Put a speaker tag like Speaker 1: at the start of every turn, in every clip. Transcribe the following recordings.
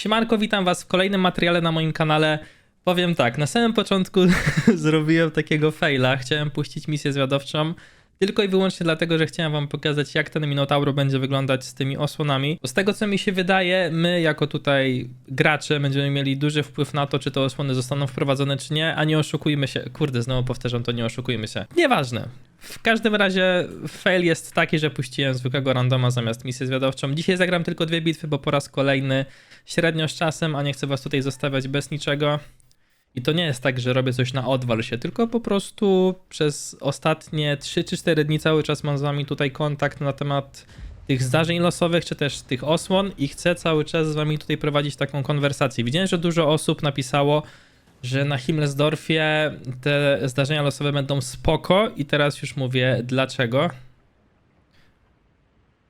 Speaker 1: Siemanko, witam was w kolejnym materiale na moim kanale. Powiem tak, na samym początku zrobiłem takiego faila, chciałem puścić misję zwiadowczą, tylko i wyłącznie dlatego, że chciałem wam pokazać jak ten Minotauro będzie wyglądać z tymi osłonami. Bo z tego co mi się wydaje, my jako tutaj gracze będziemy mieli duży wpływ na to, czy te osłony zostaną wprowadzone czy nie, a nie oszukujmy się. Kurde, znowu powtarzam to, nie oszukujmy się. Nieważne. W każdym razie fail jest taki, że puściłem zwykłego randoma zamiast misję zwiadowczą. Dzisiaj zagram tylko dwie bitwy, bo po raz kolejny średnio z czasem, a nie chcę was tutaj zostawiać bez niczego. I to nie jest tak, że robię coś na odwal się, tylko po prostu przez ostatnie 3 czy 4 dni cały czas mam z wami tutaj kontakt na temat tych zdarzeń losowych, czy też tych osłon i chcę cały czas z wami tutaj prowadzić taką konwersację. Widziałem, że dużo osób napisało, że na Himmelsdorfie te zdarzenia losowe będą spoko i teraz już mówię dlaczego.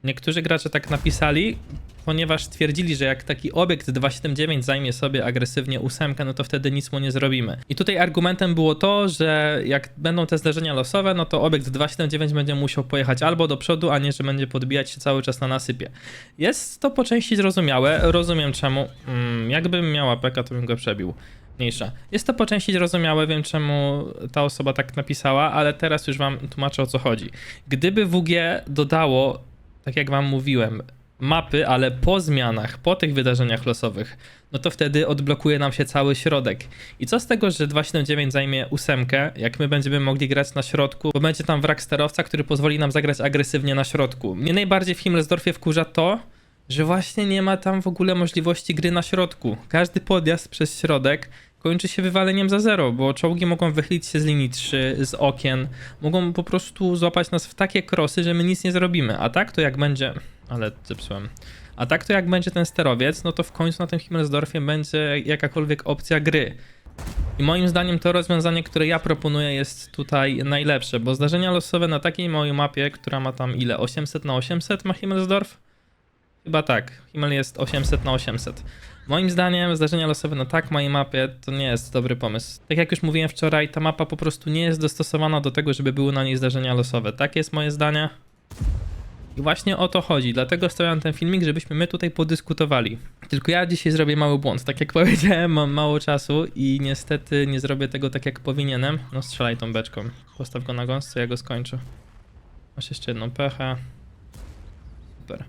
Speaker 1: Niektórzy gracze tak napisali, ponieważ twierdzili, że jak taki obiekt 279 zajmie sobie agresywnie ósemkę, no to wtedy nic mu nie zrobimy. I tutaj argumentem było to, że jak będą te zdarzenia losowe, no to obiekt 279 będzie musiał pojechać albo do przodu, a nie, że będzie podbijać się cały czas na nasypie. Jest to po części zrozumiałe, rozumiem czemu. Mm, jakbym miała PK, to bym go przebił. Mniejsza. Jest to po części zrozumiałe, wiem czemu ta osoba tak napisała, ale teraz już wam tłumaczę o co chodzi. Gdyby WG dodało, tak jak wam mówiłem, mapy, ale po zmianach, po tych wydarzeniach losowych, no to wtedy odblokuje nam się cały środek. I co z tego, że 279 zajmie ósemkę, jak my będziemy mogli grać na środku, bo będzie tam wrak sterowca, który pozwoli nam zagrać agresywnie na środku. Mnie najbardziej w Himmelsdorfie wkurza to, że właśnie nie ma tam w ogóle możliwości gry na środku. Każdy podjazd przez środek kończy się wywaleniem za zero, bo czołgi mogą wychylić się z linii 3, z okien, mogą po prostu złapać nas w takie krosy, że my nic nie zrobimy. A tak to jak będzie... Ale zepsułem. A tak to jak będzie ten sterowiec, no to w końcu na tym Himmelsdorfie będzie jakakolwiek opcja gry. I moim zdaniem to rozwiązanie, które ja proponuję jest tutaj najlepsze, bo zdarzenia losowe na takiej małej mapie, która ma tam ile? 800 na 800 ma Himmelsdorf? Chyba tak. Himmel jest 800 na 800. Moim zdaniem zdarzenia losowe na tak małej mapie to nie jest dobry pomysł. Tak jak już mówiłem wczoraj, ta mapa po prostu nie jest dostosowana do tego, żeby były na niej zdarzenia losowe. Tak jest moje zdanie. I właśnie o to chodzi, dlatego stawiam ten filmik, żebyśmy my tutaj podyskutowali. Tylko ja dzisiaj zrobię mały błąd. Tak jak powiedziałem, mam mało czasu i niestety nie zrobię tego tak jak powinienem. No strzelaj tą beczką. Postaw go na gąsce, ja go skończę. Masz jeszcze jedną pechę. Super.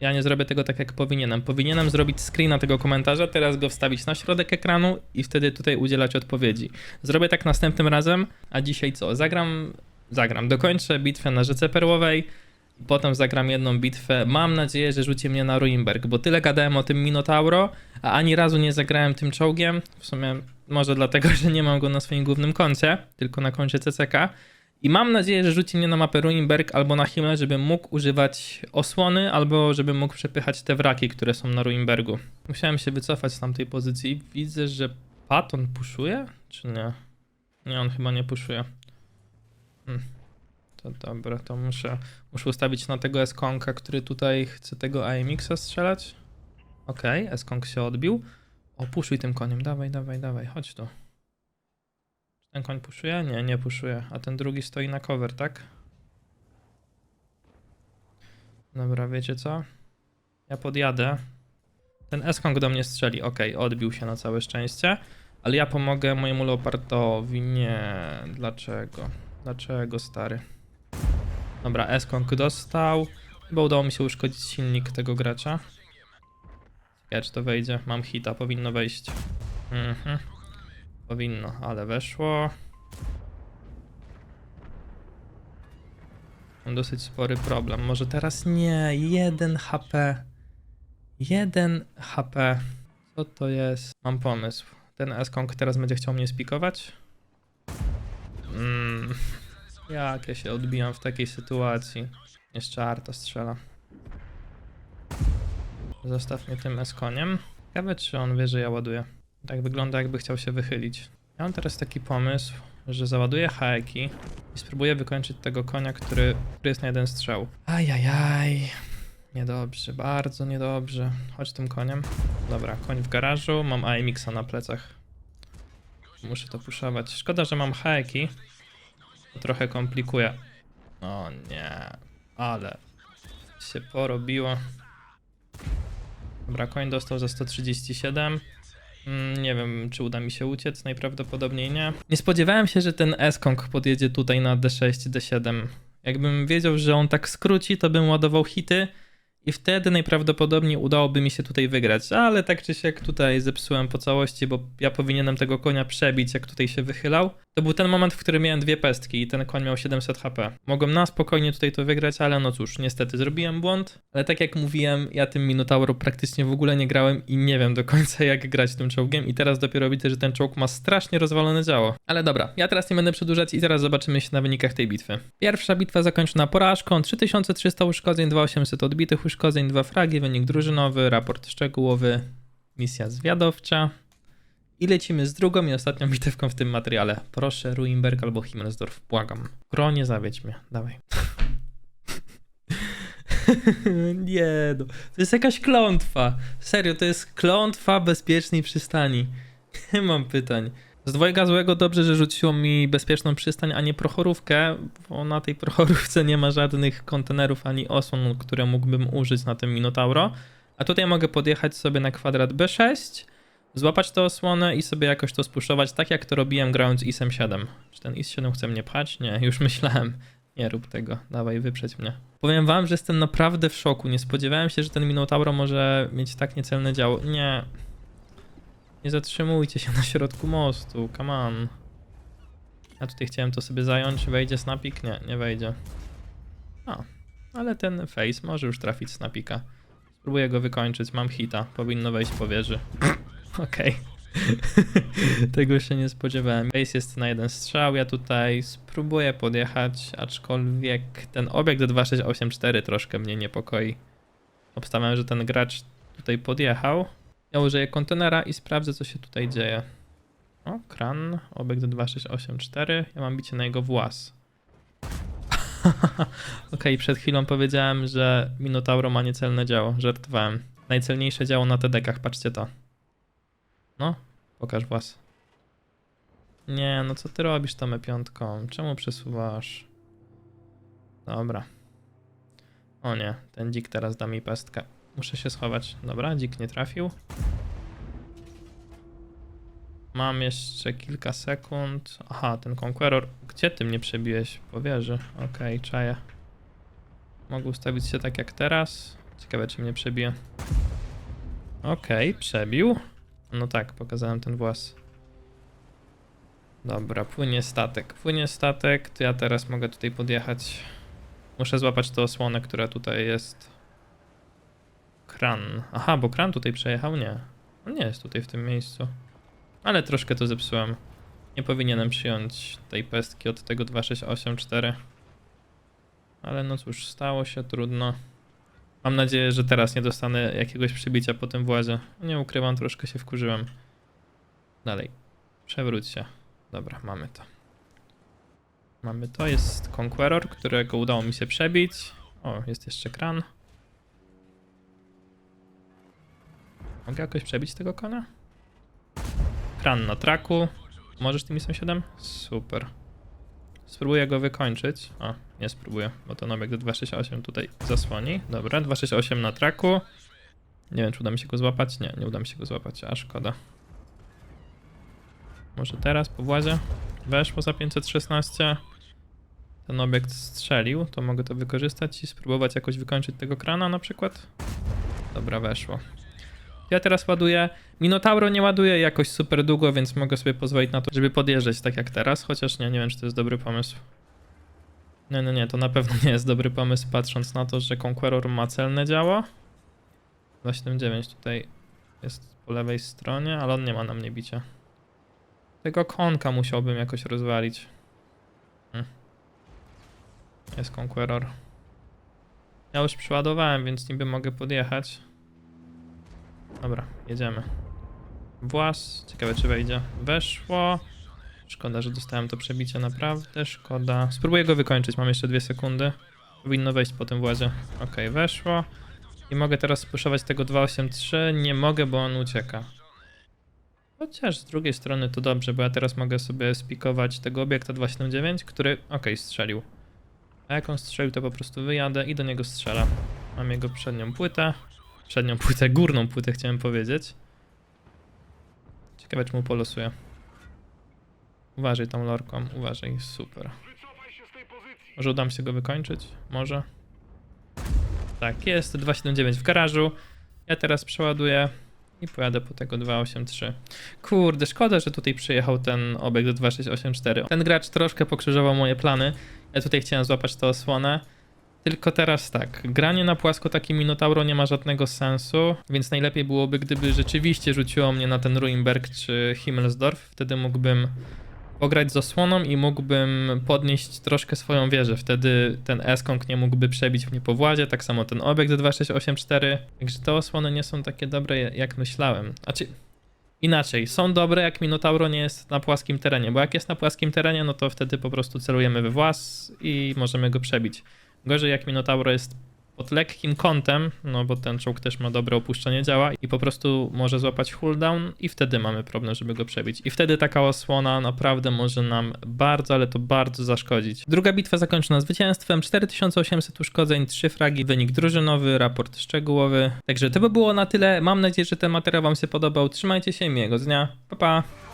Speaker 1: Ja nie zrobię tego tak jak powinienem. Powinienem zrobić screena tego komentarza, teraz go wstawić na środek ekranu i wtedy tutaj udzielać odpowiedzi. Zrobię tak następnym razem, a dzisiaj co? Zagram, zagram, dokończę bitwę na Rzece Perłowej, potem zagram jedną bitwę. Mam nadzieję, że rzuci mnie na Ruimberg, bo tyle gadałem o tym Minotauro, a ani razu nie zagrałem tym czołgiem. W sumie może dlatego, że nie mam go na swoim głównym koncie, tylko na koncie CCK. I mam nadzieję, że rzuci mnie na mapę Ruinberg albo na Himmel, żebym mógł używać osłony, albo żebym mógł przepychać te wraki, które są na Ruinbergu. Musiałem się wycofać z tamtej pozycji. Widzę, że Patton puszuje, czy nie? Nie, on chyba nie puszuje. Hmm. To dobra, to muszę, muszę ustawić na tego Eskonka, który tutaj chce tego AMX-a strzelać. Okej, okay, się odbił. O, puszuj tym koniem, dawaj, dawaj, dawaj, chodź tu. Ten koń puszuje? Nie, nie puszuje. A ten drugi stoi na cover, tak? Dobra, wiecie co? Ja podjadę. Ten Eskong do mnie strzeli. Ok, odbił się na całe szczęście. Ale ja pomogę mojemu Leopardowi. Nie, dlaczego? Dlaczego, stary? Dobra, Eskong dostał. Chyba udało mi się uszkodzić silnik tego gracza. Ciekawe, czy to wejdzie. Mam hita, powinno wejść. Mhm. Powinno, ale weszło. Mam dosyć spory problem. Może teraz nie. 1 HP. 1 HP. Co to jest? Mam pomysł. Ten Eskong teraz będzie chciał mnie spikować. Mm. Jak ja się odbijam w takiej sytuacji? Jeszcze Arta strzela. Zostaw mnie tym Eskoniem. Ciekawe, czy on wie, że ja ładuję. Tak wygląda, jakby chciał się wychylić. Ja mam teraz taki pomysł, że załaduję haeki i spróbuję wykończyć tego konia, który, który jest na jeden strzał. Ajajaj. Niedobrze, bardzo niedobrze. Chodź tym koniem. Dobra, koń w garażu, mam AMX-a na plecach. Muszę to puszować. Szkoda, że mam haeki. To trochę komplikuje. O nie, ale się porobiło. Dobra, koń dostał za 137. Mm, Nie wiem, czy uda mi się uciec, najprawdopodobniej nie. Nie spodziewałem się, że ten S-Kong podjedzie tutaj na D6, D7. Jakbym wiedział, że on tak skróci, to bym ładował hity i wtedy najprawdopodobniej udałoby mi się tutaj wygrać. Ale tak czy siak tutaj zepsułem po całości, bo ja powinienem tego konia przebić, jak tutaj się wychylał. To był ten moment, w którym miałem dwie pestki i ten koń miał 700 HP. Mogłem na spokojnie tutaj to wygrać, ale no cóż, niestety zrobiłem błąd. Ale tak jak mówiłem, ja tym Minotauro praktycznie w ogóle nie grałem i nie wiem do końca jak grać tym czołgiem i teraz dopiero widzę, że ten czołg ma strasznie rozwalone działo. Ale dobra, ja teraz nie będę przedłużać i zaraz zobaczymy się na wynikach tej bitwy. Pierwsza bitwa zakończona porażką, 3300 uszkodzeń, 2800 odbitych uszkodzeń, 2 fragi, wynik drużynowy, raport szczegółowy, misja zwiadowcza. I lecimy z drugą i ostatnią bitewką w tym materiale. Proszę, Ruimberg albo Himmelsdorf, błagam. Gro, nie zawiedź mnie, dawaj. nie no, to jest jakaś klątwa. Serio, to jest klątwa bezpiecznej przystani. Nie mam pytań. Z dwojga złego dobrze, że rzuciło mi bezpieczną przystań, a nie prochorówkę, bo na tej prochorówce nie ma żadnych kontenerów ani osłon, które mógłbym użyć na tym Minotauro. A tutaj mogę podjechać sobie na kwadrat B6, złapać tę osłonę i sobie jakoś to spuszować, tak jak to robiłem grając ISem 7. Czy ten IS-7 chce mnie pchać? Nie, już myślałem. Nie rób tego, dawaj, wyprzedź mnie. Powiem wam, że jestem naprawdę w szoku. Nie spodziewałem się, że ten Minotauro może mieć tak niecelne działo. Nie. Nie zatrzymujcie się na środku mostu, come on. Ja tutaj chciałem to sobie zająć, wejdzie snapik? Nie, nie wejdzie. A, ale ten face może już trafić snapika. Spróbuję go wykończyć, mam hita, powinno wejść po wieży. Okej. Tego się nie spodziewałem. Face jest na jeden strzał, ja tutaj spróbuję podjechać, aczkolwiek ten obiekt 2684 troszkę mnie niepokoi. Obstawiam, że ten gracz tutaj podjechał. Ja użyję kontenera i sprawdzę, co się tutaj dzieje. O, kran, obiekt 2684, ja mam bicie na jego włas. Okej, przed chwilą powiedziałem, że Minotauro ma niecelne działo, żartowałem. Najcelniejsze działo na TDK-ach, patrzcie to. No, pokaż włas. Nie, no co ty robisz tą E5? Czemu przesuwasz? Dobra. O nie, ten dzik teraz da mi pestkę. Muszę się schować. Dobra, dzik nie trafił. Mam jeszcze kilka sekund. Aha, ten Conqueror. Gdzie ty mnie przebiłeś? Po wieży. Okej, czaję. Mogę ustawić się tak jak teraz. Ciekawe, czy mnie przebije. Okej, przebił. No tak, pokazałem ten włas. Dobra, płynie statek. Płynie statek, to ja teraz mogę tutaj podjechać. Muszę złapać tę osłonę, która tutaj jest. Kran. Aha, bo kran tutaj przejechał? Nie. On nie jest tutaj w tym miejscu. Ale troszkę to zepsułem. Nie powinienem przyjąć tej pestki od tego 2684. Ale no cóż, stało się, trudno. Mam nadzieję, że teraz nie dostanę jakiegoś przybicia po tym włazie. Nie ukrywam, troszkę się wkurzyłem. Dalej. Przewróć się. Dobra, mamy to. Mamy to, jest Conqueror, którego udało mi się przebić. O, jest jeszcze kran. Mogę jakoś przebić tego kona? Kran na traku. Możesz tymi sąsiadem? Super. Spróbuję go wykończyć. O, nie spróbuję, bo to obiekt do 268 tutaj zasłoni. Dobra, 268 na traku. Nie wiem, czy uda mi się go złapać. Nie, nie uda mi się go złapać, a szkoda. Może teraz po włazie? Weszło za 516. Ten obiekt strzelił, to mogę to wykorzystać i spróbować jakoś wykończyć tego krana na przykład. Dobra, weszło. Ja teraz ładuję. Minotauro nie ładuje jakoś super długo, więc mogę sobie pozwolić na to, żeby podjeżdżać tak jak teraz, chociaż nie, nie wiem, czy to jest dobry pomysł. Nie, nie, nie, to na pewno nie jest dobry pomysł, patrząc na to, że Conqueror ma celne działo. 279 tutaj jest po lewej stronie, ale on nie ma na mnie bicia. Tego konka musiałbym jakoś rozwalić. Hmm. Jest Conqueror. Ja już przeładowałem, więc niby mogę podjechać. Dobra, jedziemy. Włas, ciekawe czy wejdzie. Weszło. Szkoda, że dostałem to przebicie, naprawdę szkoda. Spróbuję go wykończyć, mam jeszcze dwie sekundy. Powinno wejść po tym włazie. Ok, weszło. I mogę teraz spuszować tego 283. Nie mogę, bo on ucieka. Chociaż z drugiej strony to dobrze, bo ja teraz mogę sobie spikować tego obiekta 279, który, ok, strzelił. A jak on strzelił, to po prostu wyjadę i do niego strzelę. Mam jego przednią płytę. Przednią płytę, górną płytę chciałem powiedzieć. Ciekawe, czy mu polosuje. Uważaj tą lorką, uważaj, super. Może uda mi się go wykończyć? Może? Tak, jest 279 w garażu. Ja teraz przeładuję i pojadę po tego 283. Kurde, szkoda, że tutaj przyjechał ten obiekt 2684. Ten gracz troszkę pokrzyżował moje plany. Ja tutaj chciałem złapać tę osłonę. Tylko teraz tak, granie na płasko takim Minotauro nie ma żadnego sensu, więc najlepiej byłoby, gdyby rzeczywiście rzuciło mnie na ten Ruinberg czy Himmelsdorf. Wtedy mógłbym pograć z osłoną i mógłbym podnieść troszkę swoją wieżę. Wtedy ten Eskong nie mógłby przebić mnie po władzie, tak samo ten obiekt 2684. Także te osłony nie są takie dobre, jak myślałem. Znaczy, inaczej, są dobre, jak Minotauro nie jest na płaskim terenie, bo jak jest na płaskim terenie, no to wtedy po prostu celujemy we włas i możemy go przebić. Gorzej jak Minotauro jest pod lekkim kątem, no bo ten czołg też ma dobre opuszczenie działa i po prostu może złapać cooldown i wtedy mamy problem, żeby go przebić. I wtedy taka osłona naprawdę może nam bardzo, ale to bardzo zaszkodzić. Druga bitwa zakończona zwycięstwem, 4800 uszkodzeń, 3 fragi, wynik drużynowy, raport szczegółowy. Także to by było na tyle. Mam nadzieję, że ten materiał wam się podobał. Trzymajcie się miłego dnia. Pa pa!